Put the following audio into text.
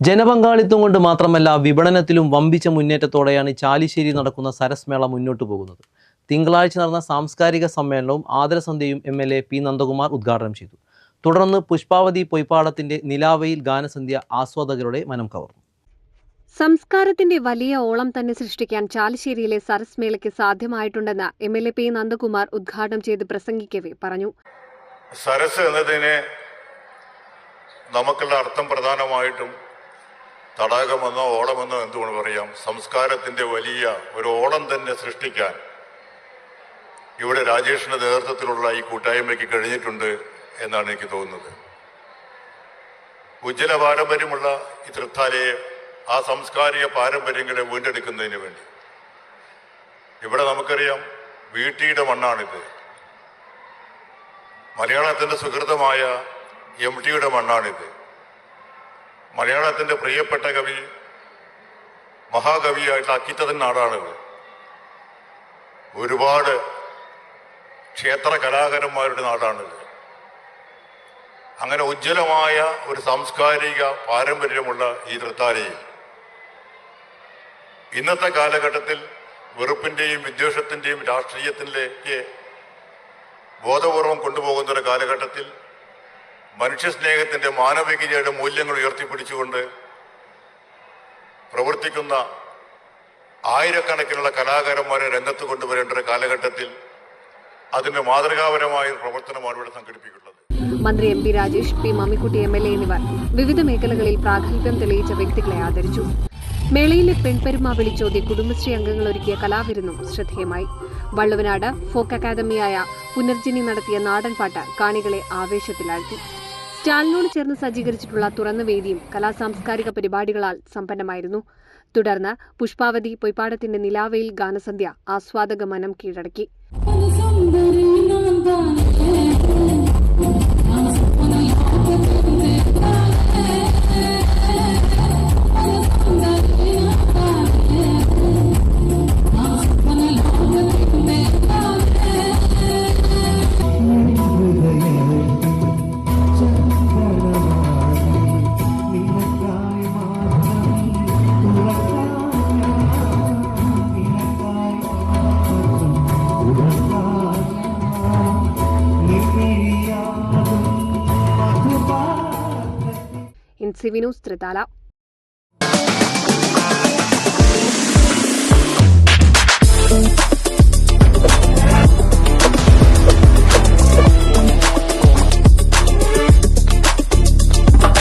ജനപങ്കാളിത്തം കൊണ്ട് മാത്രമല്ല വിപണനത്തിലും വമ്പിച്ച മുന്നേറ്റത്തോടെയാണ് ചാലിശ്ശേരി നടക്കുന്ന സരസ്മേള മുന്നോട്ടു പോകുന്നത്. തിങ്കളാഴ്ച നടന്ന സാംസ്കാരിക സമ്മേളനവും ആദരസന്ധ്യയും M L A P Nandakumar ഉദ്ഘാടനം ചെയ്തു. തുടർന്ന് പുഷ്പാവതി പൊയ്പാടത്തിന്റെ നിലാവയിൽ ഗാനസന്ധ്യ ആസ്വാദകരുടെ മനം കവർന്നു. സംസ്കാരത്തിന്റെ വലിയ ഓളം തന്നെ സൃഷ്ടിക്കാൻ ചാലിശ്ശേരിയിലെ സരസ്മേളയ്ക്ക് സാധ്യമായിട്ടുണ്ടെന്ന് M L A P Nandakumar ഉദ്ഘാടനം ചെയ്ത് പ്രസംഗിക്കവേ പറഞ്ഞു. സരസ് എന്നതിനെ നമുക്കുള്ള അർത്ഥം പ്രധാനമായിട്ടും തടാകമെന്നോ ഓളമെന്നോ എന്തുകൊണ്ട് പറയാം? സംസ്കാരത്തിന്റെ വലിയ ഒരു ഓളം തന്നെ സൃഷ്ടിക്കാൻ ഇവിടെ രാജേഷിന്റെ നേതൃത്വത്തിലുള്ള ഈ കൂട്ടായ്മയ്ക്ക് കഴിഞ്ഞിട്ടുണ്ട് എന്നാണ് എനിക്ക് തോന്നുന്നത്. ഉജ്ജ്വല പാരമ്പര്യമുള്ള ഈ തൃത്താലയെ ആ സാംസ്കാരിക പാരമ്പര്യങ്ങളെ വീണ്ടെടുക്കുന്നതിന് വേണ്ടി. ഇവിടെ നമുക്കറിയാം വീട്ടിയുടെ മണ്ണാണിത്. മലയാളത്തിന്റെ സുഹൃതമായ എം ടിയുടെ മണ്ണാണിത്. മലയാളത്തിന്റെ പ്രിയപ്പെട്ട കവി മഹാകവിയായിട്ട് അക്കിത്തതൻ നാടാണ് ഒരുപാട് ക്ഷേത്ര കലാകാരന്മാരുടെ നാടാണിത് അങ്ങനെ ഉജ്ജ്വലമായ ഒരു സാംസ്കാരിക പാരമ്പര്യമുള്ള ഈ തൃത്താലയിൽ. ഇന്നത്തെ കാലഘട്ടത്തിൽ വെറുപ്പിന്റെയും വിദ്വേഷത്തിന്റെയും രാഷ്ട്രീയത്തിലേക്ക് ബോധപൂർവം കൊണ്ടുപോകുന്ന ഒരു കാലഘട്ടത്തിൽ മനുഷ്യസ്നേഹത്തിന്റെ മാനവികതയുടെ മൂല്യങ്ങൾ ഉയർത്തിപ്പിടിച്ചുകൊണ്ട് പ്രവർത്തിക്കുന്ന ആയിരക്കണക്കിനുള്ള കലാകാരന്മാരെ രംഗത്ത് കൊണ്ടുവരേണ്ട ഒരു കാലഘട്ടത്തിൽ അതിന്റെ മാതൃകാപരമായ പ്രവർത്തനമാണ് ഇവിടെ സംഘടിപ്പിക്കുന്നത്. മന്ത്രി M B Rajesh P Mammikutty M L A എന്നിവർ വിവിധ മേഖലകളിൽ പ്രാഗൽഭ്യം തെളിയിച്ച വ്യക്തികളെ ആദരിച്ചു. മേളയിലെ പെൺപെരുമ വിളിച്ചോതി കുടുംബശ്രീ അംഗങ്ങൾ ഒരുക്കിയ കലാവിരുന്നും ശ്രദ്ധേയമായി. വള്ളുവനാട് ഫോക്ക് അക്കാദമിയായ പുനർജനി നടത്തിയ നാടൻപാട്ട് കാണികളെ ആവേശത്തിലാഴ്ത്തി. സ്റ്റാലിനോട് ചേർന്ന് സജ്ജീകരിച്ചിട്ടുള്ള തുറന്ന വേദിയും കലാസാംസ്കാരിക പരിപാടികളാൽ സമ്പന്നമായിരുന്നു. തുടർന്ന് പുഷ്പാവതി പൊയ്പാടത്തിന്റെ നിലാവയിൽ ഗാനസന്ധ്യ ആസ്വാദക മനം കീഴടക്കി ഇൻ സിവി ന്യൂസ്